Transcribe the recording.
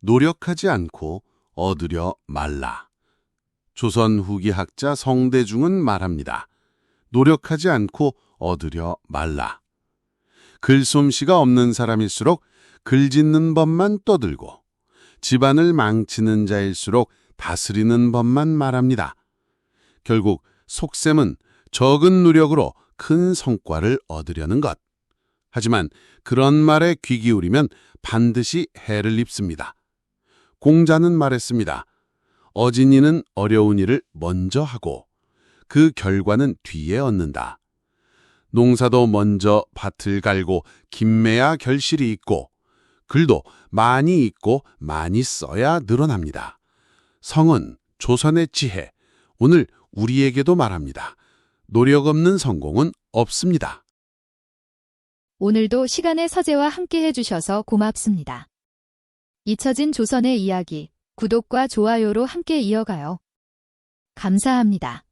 노력하지 않고 얻으려 말라. 조선 후기 학자 성대중은 말합니다. 노력하지 않고 얻으려 말라. 글솜씨가 없는 사람일수록 글 짓는 법만 떠들고 집안을 망치는 자일수록 다스리는 법만 말합니다. 결국 속셈은 적은 노력으로 큰 성과를 얻으려는 것. 하지만 그런 말에 귀 기울이면 반드시 해를 입습니다. 공자는 말했습니다. 어진이는 어려운 일을 먼저 하고 그 결과는 뒤에 얻는다. 농사도 먼저 밭을 갈고 김매야 결실이 있고 글도 많이 읽고 많이 써야 늘어납니다. 성은 조선의 지혜, 오늘 우리에게도 말합니다. 노력 없는 성공은 없습니다. 오늘도 시간의 서재와 함께 해주셔서 고맙습니다. 잊혀진 조선의 이야기, 구독과 좋아요로 함께 이어가요. 감사합니다.